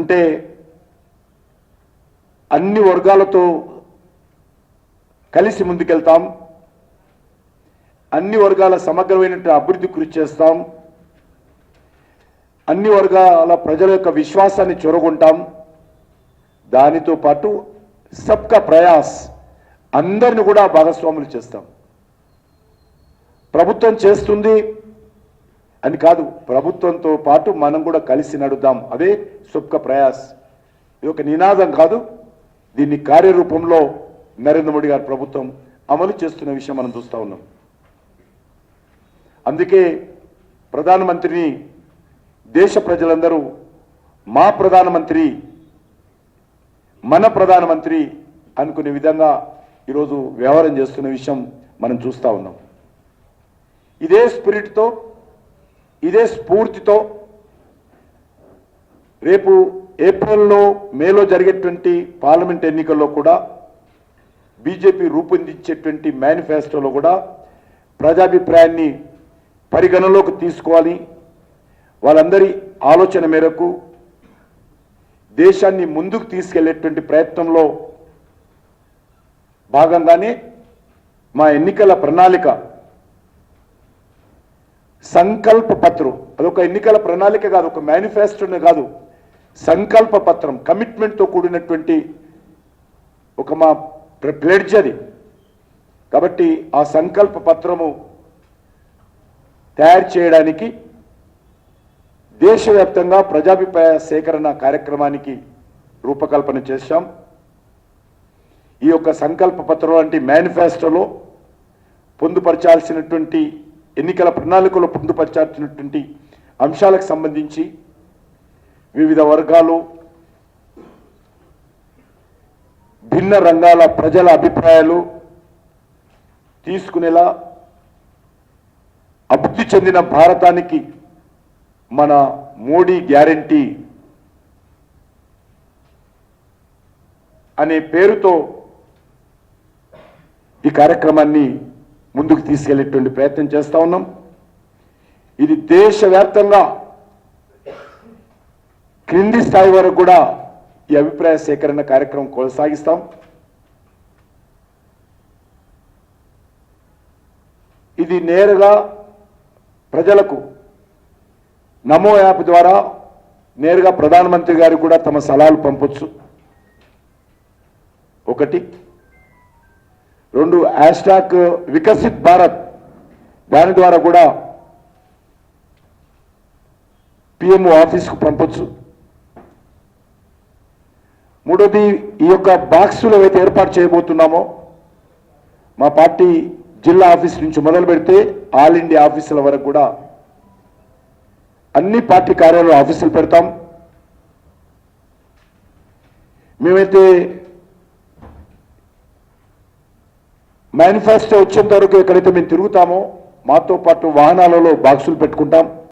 అంటే అన్ని వర్గాలతో కలిసి ముందుకెళ్తాం. అన్ని వర్గాల సమగ్రమైనటువంటి అభివృద్ధి కృషి చేస్తాం. అన్ని వర్గాల ప్రజల యొక్క విశ్వాసాన్ని చొరగొంటాం. దానితో పాటు సబ్కా ప్రయాస్ అందరిని కూడా భాగస్వాములు చేస్తాం. ప్రభుత్వం చేస్తుంది. అని కాదు ప్రభుత్వంతో పాటు మనం కూడా కలిసి నడుద్దాం. అదే సుప్క ప్రయాస్. ఇది ఒక నినాదం కాదు దీన్ని కార్యరూపంలో నరేంద్ర మోడీ గారి ప్రభుత్వం అమలు చేస్తున్న విషయం మనం చూస్తా ఉన్నాం. అందుకే ప్రధానమంత్రిని దేశ ప్రజలందరూ మా ప్రధానమంత్రి మన ప్రధానమంత్రి అనుకునే విధంగా ఈరోజు వ్యవహారం చేస్తున్న విషయం మనం చూస్తా ఉన్నాం. ఇదే స్పిరిట్తో ఇదే స్ఫూర్తితో రేపు ఏప్రిల్లో మేలో జరిగేటువంటి పార్లమెంట్ ఎన్నికల్లో కూడా బీజేపీ రూపొందించేటువంటి మేనిఫెస్టోలో కూడా ప్రజాభిప్రాయాన్ని పరిగణలోకి తీసుకోవాలి. వాళ్ళందరి ఆలోచన మేరకు దేశాన్ని ముందుకు తీసుకెళ్ళేటువంటి ప్రయత్నంలో భాగంగానే మా ఎన్నికల ప్రణాళిక సంకల్ప పత్రం అదొక ఎన్నికల ప్రణాళిక కాదు ఒక మేనిఫెస్టోనే కాదు. సంకల్ప పత్రం కమిట్మెంట్తో కూడినటువంటి ఒక మా ప్లెడ్జ్ అది. కాబట్టి ఆ సంకల్ప పత్రము తయారు చేయడానికి దేశవ్యాప్తంగా ప్రజాభిప్రాయ సేకరణ కార్యక్రమానికి రూపకల్పన చేశాం. ఈ యొక్క సంకల్ప పత్రం వంటి మేనిఫెస్టోలో పొందుపరచాల్సినటువంటి ఎన్నికల ప్రణాళికలో పొందుపరచాల్సినటువంటి అంశాలకు సంబంధించి వివిధ వర్గాలు భిన్న రంగాల ప్రజల అభిప్రాయాలు తీసుకునేలా అభివృద్ధి చెందిన భారతానికి మన మోడీ గ్యారంటీ అనే పేరుతో ఈ కార్యక్రమాన్ని ముందుకు తీసుకెళ్ళేటువంటి ప్రయత్నం చేస్తా ఉన్నాం. ఇది దేశవ్యాప్తంగా క్రింది స్థాయి వరకు కూడా ఈ అభిప్రాయ సేకరణ కార్యక్రమం కొనసాగిస్తాం. ఇది నేరుగా ప్రజలకు నమో యాప్ ద్వారా నేరుగా ప్రధానమంత్రి గారికి కూడా తమ సలహాలు పంపొచ్చు. ఒకటి. రెండు హ్యాష్టాగ్ వికసిత్ భారత్ దాని ద్వారా కూడా పిఎంఓ ఆఫీస్కు పంపొచ్చు. మూడోది ఈ యొక్క బాక్సులు ఏవైతే ఏర్పాటు చేయబోతున్నామో మా పార్టీ జిల్లా ఆఫీస్ నుంచి మొదలు పెడితే ఆల్ ఇండియా ఆఫీసుల వరకు కూడా అన్ని పార్టీ కార్యాలయ ఆఫీసులు పెడతాం. మేమైతే మేనిఫెస్టో వచ్చేంత వరకు ఎక్కడైతే మేము తిరుగుతామో మాతో పాటు వాహనాలలో బాక్సులు పెట్టుకుంటాం.